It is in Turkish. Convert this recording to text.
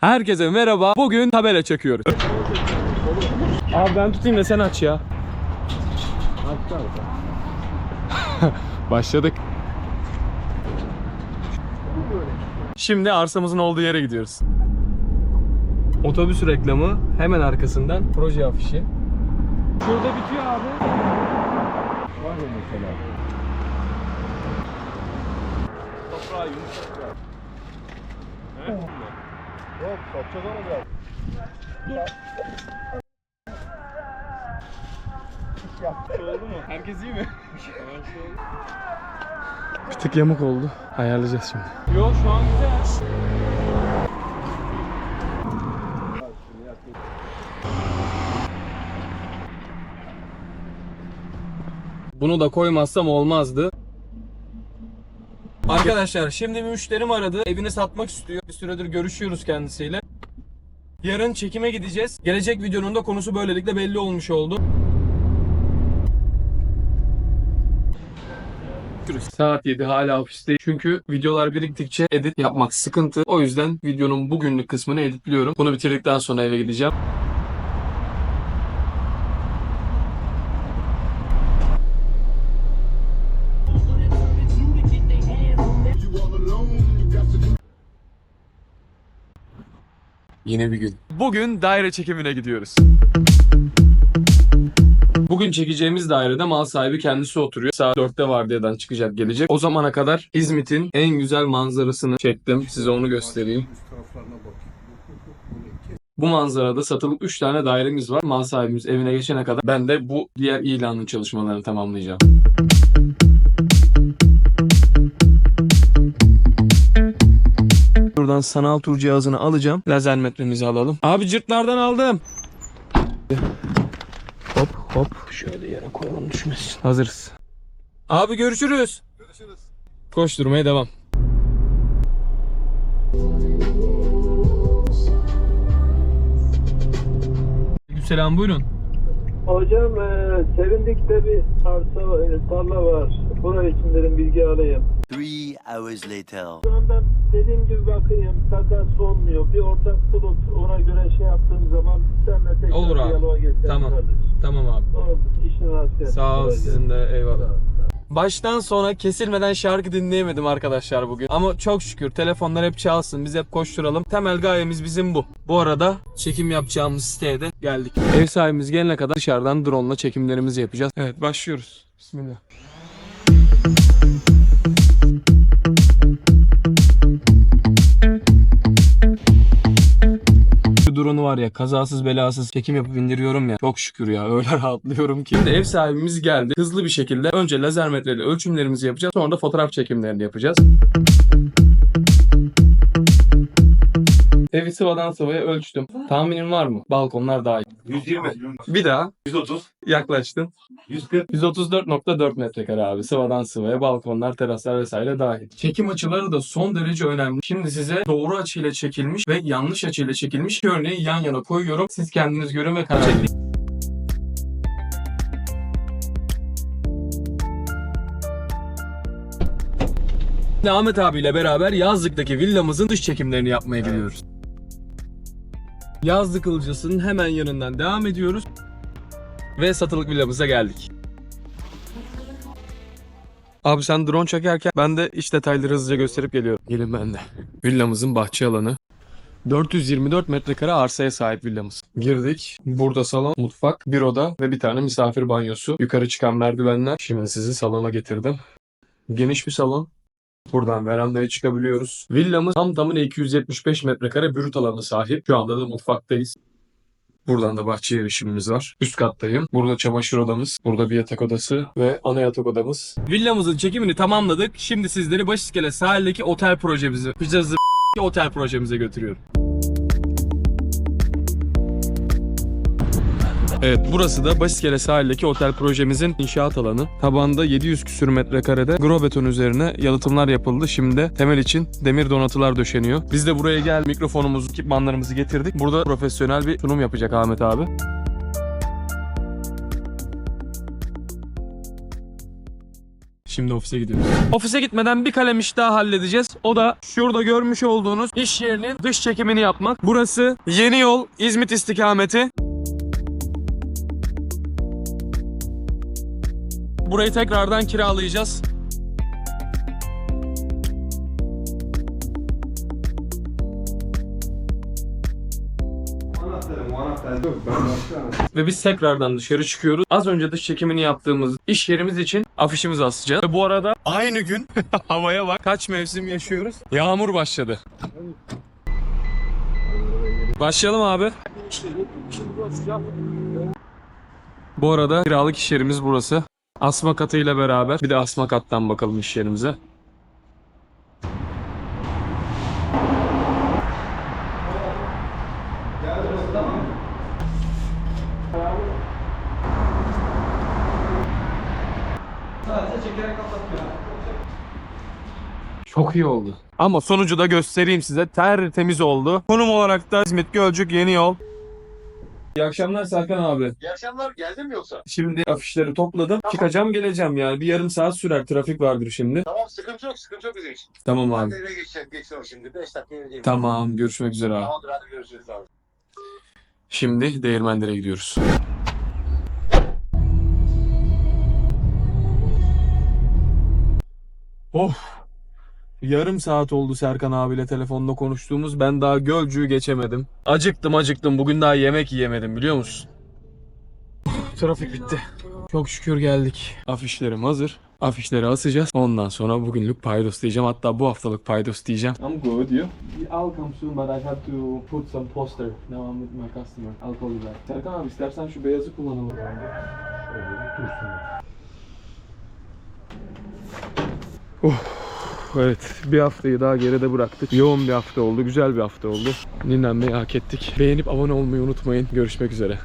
Herkese merhaba. Bugün tabela çekiyoruz. Abi ben tutayım da sen aç ya. Başladık. Şimdi arsamızın olduğu yere gidiyoruz. Otobüs reklamı hemen arkasından proje afişi. Şurada bitiyor abi. Var mı mesela? Toprağı yumuşak ya. Yok satacağız onu biraz. Oldu mu? Herkes iyi mi? Bir tık yamuk oldu. Ayarlayacağız şimdi. Yok şu an güzel. Bunu da koymazsam olmazdı. Arkadaşlar şimdi bir müşterim aradı. Evini satmak istiyor. Bir süredir görüşüyoruz kendisiyle. Yarın çekime gideceğiz. Gelecek videonun da konusu böylelikle belli olmuş oldu. Saat 7 hala ofisteyim. Çünkü videolar biriktikçe edit yapmak sıkıntı. O yüzden videonun bugünlük kısmını editliyorum. Bunu bitirdikten sonra eve gideceğim. Yine bir gün. Bugün daire çekimine gidiyoruz. Bugün çekeceğimiz dairede mal sahibi kendisi oturuyor. Saat 4'te vardiyadan çıkacak gelecek. O zamana kadar İzmit'in en güzel manzarasını çektim. Size onu göstereyim. Bu manzarada satılık 3 tane dairemiz var. Mal sahibimiz evine geçene kadar ben de bu diğer ilanın çalışmalarını tamamlayacağım. Buradan sanal tur cihazını alacağım. Lazer metremizi alalım. Abi cırtlardan aldım. Hop hop. Şöyle yere koyalım düşmesin. Hazırız. Abi görüşürüz. Görüşürüz. Koşturmaya devam. Selam buyurun. Hocam e, Serindik'te bir arsa, e, tarla var. Burası için dedim bilgi alayım. Three hours later. Şu an ben dediğim gibi bakayım, takas olmuyor. Bir ortak bulup ona göre şey yaptığım zaman senle tekrar Olur abi. diyaloğa geçelim Tamam. kardeş. Tamam abi. Tamam, işin rast gelsin. Sağ ol Kolay sizin de eyvallah. Baştan sona kesilmeden şarkı dinleyemedim arkadaşlar bugün. Ama çok şükür telefonlar hep çalsın. Biz hep koşturalım. Temel gayemiz bizim bu. Bu arada çekim yapacağımız siteye de geldik. Ev sahibimiz gelene kadar dışarıdan drone ile çekimlerimizi yapacağız. Evet başlıyoruz. Bismillah. Drone'u var ya kazasız belasız çekim yapıp indiriyorum ya. Çok şükür ya öyle rahatlıyorum ki. Şimdi ev sahibimiz geldi. Hızlı bir şekilde önce lazer metreyle ölçümlerimizi yapacağız. Sonra da fotoğraf çekimlerini yapacağız. Evi sıvadan sıvaya ölçtüm. Tahminin var mı? Balkonlar dahil. 120. Bir daha 130. yaklaştın. 140. 134.4 metrekare abi. Sıvadan sıvaya balkonlar, teraslar vesaire dahil. Çekim açıları da son derece önemli. Şimdi size doğru açıyla çekilmiş ve yanlış açıyla çekilmiş iki örneği yan yana koyuyorum. Siz kendiniz görün ve karar verin. Ahmet abiyle beraber yazlıktaki villamızın dış çekimlerini yapmaya gidiyoruz. Yazlık Ilıcası'nın hemen yanından devam ediyoruz. Ve satılık villamıza geldik. Abi sen drone çekerken ben de iç detayları hızlıca gösterip geliyorum. Gelin ben de. Villamızın bahçe alanı. 424 metrekare arsaya sahip villamız. Girdik. Burada salon, mutfak, bir oda ve bir tane misafir banyosu. Yukarı çıkan merdivenler. Şimdi sizi salona getirdim. Geniş bir salon. Buradan verandaya çıkabiliyoruz. Villamız tam tamına 275 metrekare brüt alanı sahip. Şu anda da mutfaktayız. Buradan da bahçe erişimimiz var. Üst kattayım. Burada çamaşır odamız, burada bir yatak odası ve ana yatak odamız. Villamızın çekimini tamamladık. Şimdi sizleri Başiskele sahildeki otel projemizi, Picazı otel projemize götürüyorum. Evet burası da Basiskele sahildeki otel projemizin inşaat alanı. Tabanda 700 küsür metrekarede grobeton üzerine yalıtımlar yapıldı. Şimdi temel için demir donatılar döşeniyor. Biz de buraya gel mikrofonumuzu, ekipmanlarımızı getirdik. Burada profesyonel bir sunum yapacak Ahmet abi. Şimdi ofise gidiyoruz. Ofise gitmeden bir kalem iş daha halledeceğiz. O da şurada görmüş olduğunuz iş yerinin dış çekimini yapmak. Burası Yeni Yol İzmit istikameti. Burayı tekrardan kiralayacağız. Ve biz tekrardan dışarı çıkıyoruz. Az önce dış çekimini yaptığımız iş yerimiz için afişimizi asacağız. Ve bu arada aynı gün havaya bak kaç mevsim yaşıyoruz. Yağmur başladı. Başlayalım abi. Bu arada kiralık iş yerimiz burası. Asma katıyla beraber bir de asma kattan bakalım iş yerimize. Çok iyi oldu. Ama sonucu da göstereyim size. Tertemiz oldu. Konum olarak da İzmit Gölcük Yeni Yol. İyi akşamlar Serkan abi. İyi akşamlar. Geldin mi yoksa? Şimdi afişleri topladım. Çıkacağım geleceğim yani. Bir yarım saat sürer. Trafik vardır şimdi. Tamam sıkıntı yok. Sıkıntı yok bizim için. Tamam Ben abi. de eve geçeceğim. Geçiyorum şimdi. 5 dakika evdeyim. Tamam. Görüşmek üzere abi. Tamamdır hadi görüşürüz abi. Şimdi Değirmendere'ye gidiyoruz. Of. Yarım saat oldu Serkan abiyle telefonda konuştuğumuz. Ben daha Gölcük'ü geçemedim. Acıktım acıktım. Bugün daha yemek yiyemedim biliyor musun? Trafik bitti. Çok şükür geldik. Afişlerim hazır. Afişleri asacağız. Ondan sonra bugünlük paydos diyeceğim. Hatta bu haftalık paydos diyeceğim. I'm good you. I'll come soon but I have to put some poster. Now I'm with my customer. I'll call you back. Serkan abi istersen şu beyazı kullanalım. Evet bir haftayı daha geride bıraktık. Yoğun bir hafta oldu, güzel bir hafta oldu. Dinlenmeyi hak ettik. Beğenip abone olmayı unutmayın. Görüşmek üzere.